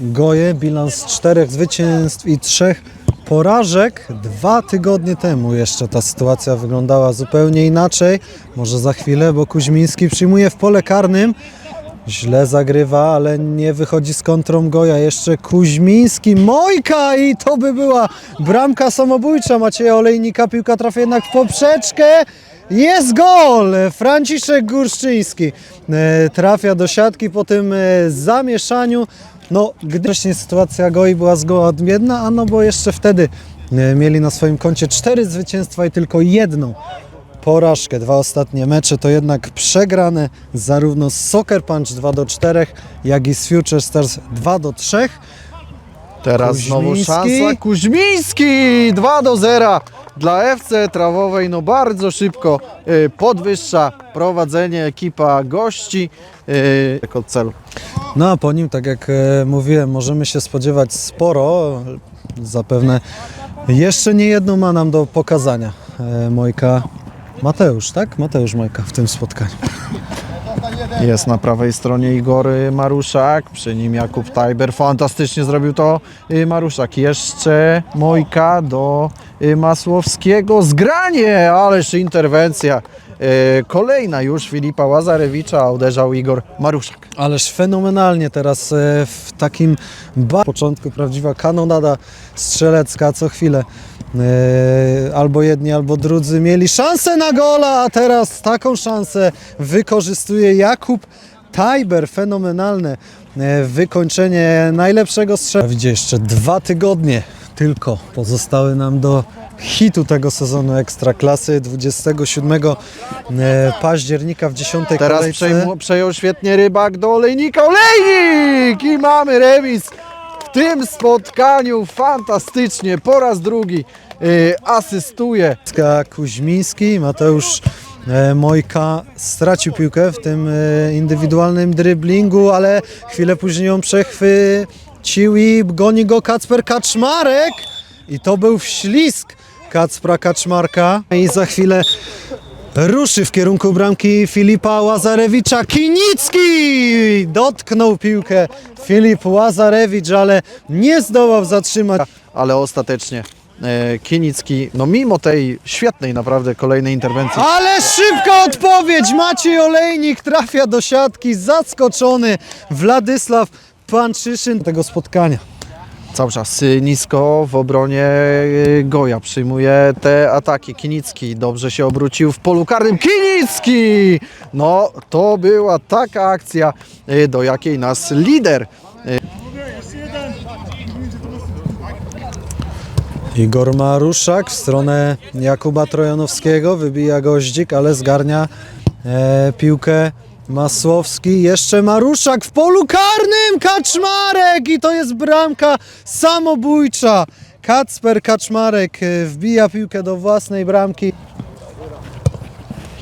Goje, bilans czterech zwycięstw i trzech porażek. Dwa tygodnie temu jeszcze ta sytuacja wyglądała zupełnie inaczej. Może za chwilę, bo Kuźmiński przyjmuje w pole karnym. Źle zagrywa, ale nie wychodzi z kontrą Goja. Jeszcze Kuźmiński, Mojka i to by była bramka samobójcza Macieja Olejnika. Piłka trafia jednak w poprzeczkę. Jest gol! Franciszek Górszczyński e, trafia do siatki po tym e, zamieszaniu. No, wcześniej sytuacja Goi była zgoła odmienna, a no bo jeszcze wtedy e, mieli na swoim koncie cztery zwycięstwa i tylko jedną porażkę. Dwa ostatnie mecze to jednak przegrane zarówno z Soccer Punch 2 do 4, jak i z Future Stars 2 do 3. Teraz znowu Kuźmiński. szansa. Kuźmiński 2 do 0 dla FC Trawowej. No bardzo szybko y, podwyższa prowadzenie ekipa gości y, jako cel. No a po nim, tak jak e, mówiłem, możemy się spodziewać sporo. Zapewne jeszcze nie jedną ma nam do pokazania e, Mojka Mateusz, tak? Mateusz Mojka w tym spotkaniu. Jest na prawej stronie Igor Maruszak, przy nim Jakub Tajber. Fantastycznie zrobił to y, Maruszak. Jeszcze Mojka do y, Masłowskiego. Zgranie, ależ interwencja. Y, Kolejna już Filipa Łazarewicza, uderzał Igor Maruszak. Ależ fenomenalnie teraz e, w takim ba- początku prawdziwa kanonada strzelecka co chwilę. E, Albo jedni, albo drudzy mieli szansę na gola, a teraz taką szansę wykorzystuje Jakub Tajber. Fenomenalne e, wykończenie najlepszego strzela. Widzicie, jeszcze dwa tygodnie tylko pozostały nam do hitu tego sezonu Ekstraklasy 27 e, października w 10 Teraz kolejce. przejmu, przejął świetnie rybak do Olejnika. Olejnik! I mamy remis w tym spotkaniu. Fantastycznie. Po raz drugi y, asystuje. Kuźmiński, Mateusz e, Mojka stracił piłkę w tym e, indywidualnym dryblingu, ale chwilę później ją przechwycił i goni go Kacper Kaczmarek i to był wślizg Kacpra Kaczmarka i za chwilę ruszy w kierunku bramki Filipa Łazarewicza. Kinicki dotknął piłkę Filip Łazarewicz, ale nie zdołał zatrzymać. Ale ostatecznie e, Kinicki, no mimo tej świetnej naprawdę kolejnej interwencji, Ale szybka odpowiedź! Maciej Olejnik trafia do siatki, zaskoczony Władysław Panczyszyn tego spotkania. Cały czas y, nisko w obronie y, Goja przyjmuje te ataki. Kinicki dobrze się obrócił w polu karnym. Kinicki! No to była taka akcja, y, do jakiej nas lider Igor Maruszak w stronę Jakuba Trojanowskiego, wybija goździk, ale zgarnia e, piłkę Masłowski. Jeszcze Maruszak w polu karnym, Kaczmarek i to jest bramka samobójcza. Kacper Kaczmarek e, wbija piłkę do własnej bramki.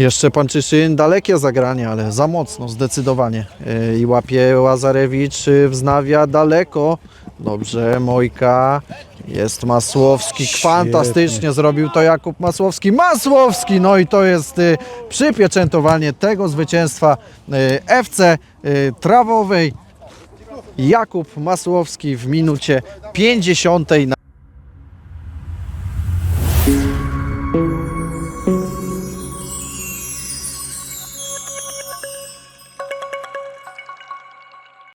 Jeszcze Panczyszyn, dalekie zagranie, ale za mocno, zdecydowanie. Yy, I łapie Łazarewicz, yy, wznawia daleko. Dobrze, Mojka, jest Masłowski, fantastycznie zrobił to Jakub Masłowski. Masłowski, no i to jest yy, przypieczętowanie tego zwycięstwa yy, FC yy, Trawowej. Jakub Masłowski w minucie 50 na